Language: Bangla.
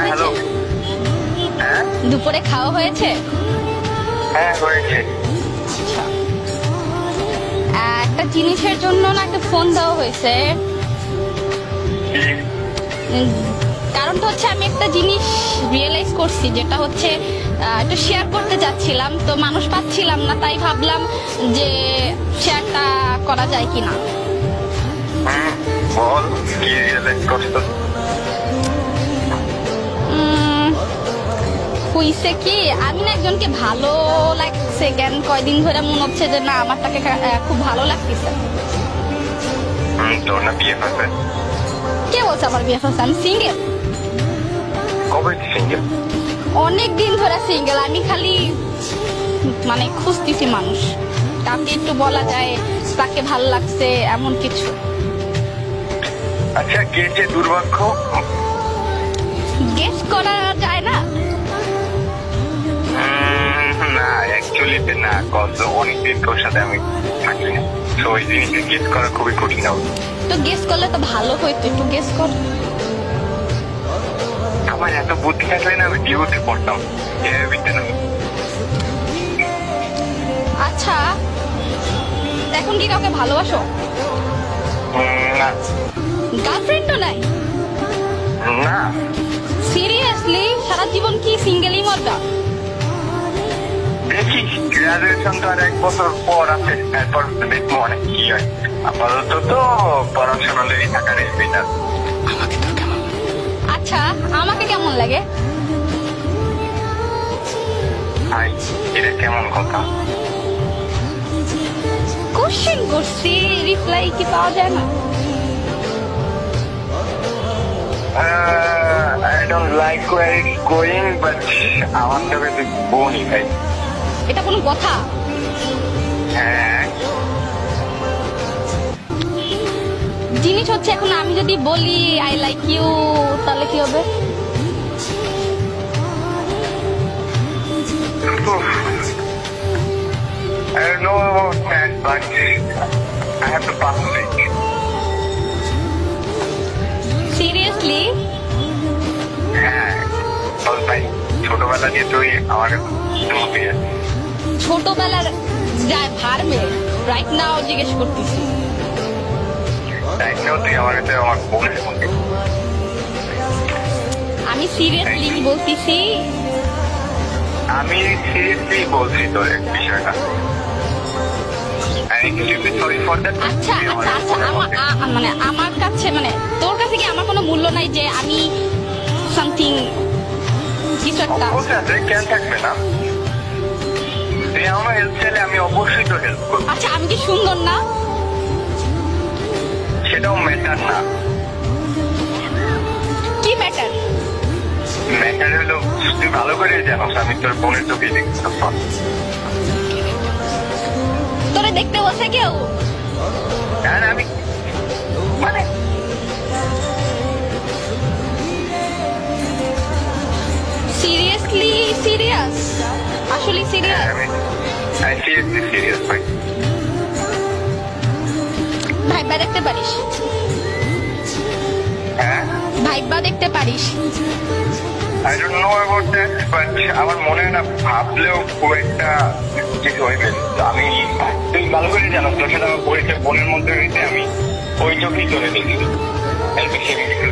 হ্যাঁ হয়েছে হ্যাঁ? দুপুরে খাওয়া হয়েছে? হ্যাঁ হয়েছে। আচ্ছা। একটা জিনিসের জন্য না একটা ফোন দেওয়া হয়েছে? কারণটা হচ্ছে আমি একটা জিনিস রিয়েলাইজ করছি যেটা হচ্ছে একটু শেয়ার করতে যাচ্ছিলাম তো মানুষ পাচ্ছিলাম না তাই ভাবলাম যে শেয়ারটা করা যায় কিনা। বল কি রিয়েলাইজ হইছে কি আমি না একজনকে ভালো লাগছে জ্ঞান কয়দিন ধরে মনে হচ্ছে যে না আমার তাকে খুব ভালো লাগতেছে। তোর না বিয়ে হয়েছে কে বলছে আমার বিয়ে হচ্ছে আমি সিঙ্গেল কবে সিঙ্গেল অনেক দিন ধরে সিঙ্গেল আমি খালি মানে খুঁজতেছি মানুষ। তাকে একটু বলা যায় তাকে ভালো লাগছে এমন কিছু। আচ্ছা কে যে দুর্ভাগ্য? গেস করা না অনেকদিন তোর সাথে আমি থাকি। তো ওই জিনিসটা গেস করা খুবই কঠিন হবে। তো গেস করলে তো ভালো হইতো একটু গেস কর। আমার এত বুদ্ধি থাকলে না আমি ডিউতে পড়তাম না। আচ্ছা এখন কি কাউকে ভালোবাসো? না। গার্লফ্রেন্ডও নাই? না। সিরিয়াসলি সারা জীবন কি সিঙ্গেলই মরবা দেখি। গ্রাজুয়েশন তো আর এক বছর পর আছে এরপর দেখব অনেক কি হয়? আপাতত তো পড়াশোনা লেগে থাকার বেটার আচ্ছা আমাকে কেমন লাগে? হাই এটা কেমন কথা? কোশ্চেন করছি রিপ্লাই কি পাওয়া যায় না? I don't like war it's going but আমার তো কিন্তু বোনই ভাই এটা কোনো কথা? জিনিস হচ্ছে, এখন আমি যদি বলি আই লাইক ইউ তাহলে কি হবে? হ্যাঁ ছোটবেলা দিয়ে তুই ছোটবেলার যায় ভার মেয়ে রাইট নাও জিজ্ঞেস করতেছি। আমি সিরিয়াসলি বলতেছি আমি সিরিয়াসলি বলছি এক বিষয়টা। আচ্ছা আচ্ছা আচ্ছা আমার মানে আমার কাছে মানে তোর কাছে কি আমার কোনো মূল্য নাই যে আমি সামথিং কিছু একটা কেন থাকবে না? তুই আমার হেল্প চাইলে আমি অবশ্যই তোর হেল্প করব। আচ্ছা আমি কি সুন্দর না? সেটাও ম্যাটার না। কি ম্যাটার ম্যাটার হলো তুই ভালো করে আমি তোর বোনের চোখে দেখতাম। তোরে দেখতে বসে কেউ? আর আমি মানে সিরিয়াসলি সিরিয়াস আসলে সিরিয়াস আমি আমি সিরিয়াসলি সিরিয়াস ভাই ভাইবা দেখতে পারিস? হ্যাঁ? ভাইবা দেখতে পারিস? I don't know about that but আমার মনে হয় না ভাবলেও খুব একটা কিছু হইবে। আমি তুই ভালো করে জানো তোর সাথে আমার পরিচয় বোনের মধ্যে আমি ওই চোখেই চলে দেখি এর বেশি কিছু